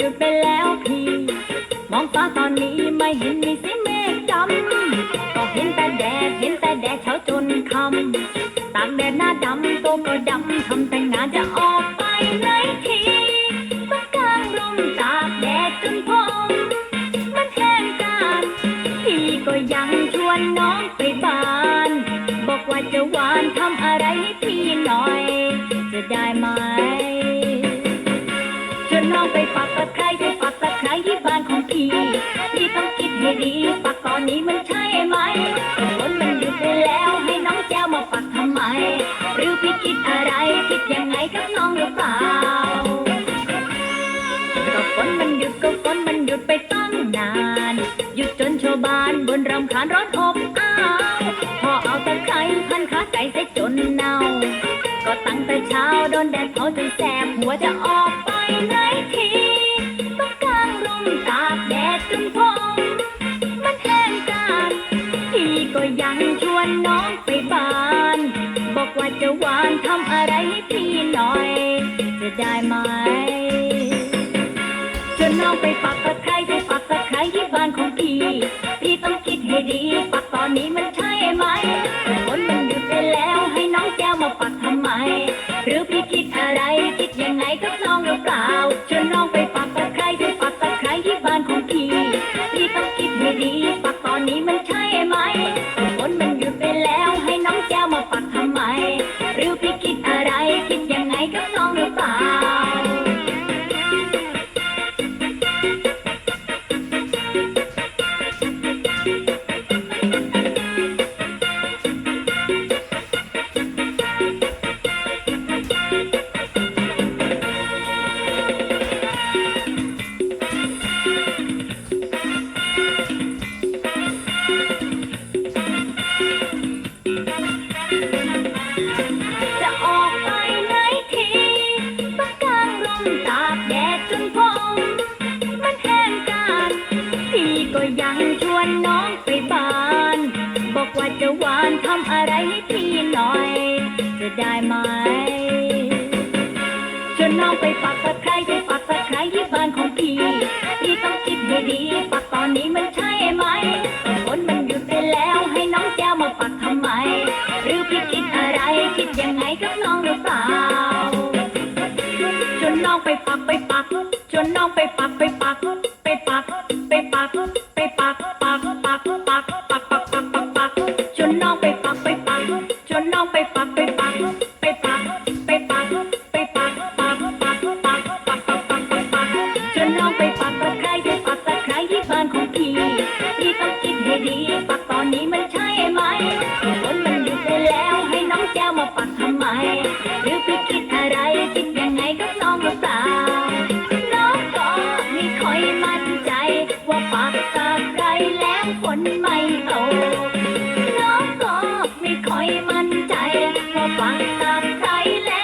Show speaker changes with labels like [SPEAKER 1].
[SPEAKER 1] ดูไปแล้วพี่ มองฟ้าตอนนี้ไม่เห็นมีสีเมฆดำก็เห็นแต่แดดเห็นแต่แดดเช้าจนค่ำตากแดดหน้าดำตัวก็ดำทำแต่งานจะออกไปไหนทีต้องกางร่มตากแดดจนผมมันแห้งกาดพี่ก็ยังชวนน้องไปบ้าน บอกว่าจะหวานทำอะไรให้พี่หน่อย จะได้ไหม ชวนน้องไปปักตะไคร้ไปปักตะไคร้ที่บ้านของพี่พี่ต้องคิดให้ดีปักตอนนี้มันใช่ไหมฝนมันหยุดไปแล้วให้น้องแจ้วมาปักทำไม หรือพี่คิดอะไรคิดยังไงกับน้องหรือเปล่าก็ฝนมันหยุดก็ฝนมันหยุดไปตั้งนาน หยุดจนชาวบ้านบนรำคาญร้อนอบอ้าวพอเอาตะไคร้พันขาไก่ใส่จนเน่าก็ตั้งแต่เช้าโดนแดดเผาจนแสบหัวจะออก ยังชวนน้องไปบ้าน บอกว่าจะหวานทำอะไรให้พี่หน่อย จะได้ไหมชวนน้องไปปักตะไคร้ไปปักตะไคร้ที่บ้านของพี่พี่ต้องคิดให้ดี ปักตอนนี้มันใช่ไหมฝนมันหยุดไปแล้วให้น้องแก้วมาปักทำไม หรือพี่คิดอะไรคิดยังไงกับน้องหรือเปล่าชวนน้องไปปักตะ Thank you. ตากแดดจนผมมันแห้งกาดพี่ก็ยังชวนน้องไปบ้าน บอกว่าจะหวานทำอะไรให้พี่หน่อย จะได้ไหมชวนน้องไปปักไคร้ไปปักตะไคร้ องไปปักไปปักชวนน้องไปปักไปปักไปปักไปปักไปปักปักปักปักปักปักปักปักปักชวนน้องไปปักไปปักชวนน้องไปปักไปปักไปปักไปปักไปปักปักปักปักปักปักปักปักปักชวนน้องไปปักตะไคร้ไปปักตะไคร้ที่บ้านของพี่พี่ต้องคิดให้ดีปักตอนนี้มันใช่ไหมฝนมันหยุดไปแล้วให้น้องแก้วมาปักทำไม ไม่โตน้องก็ไม่ค่อยมั่นใจว่าฟังตามใครแล้ว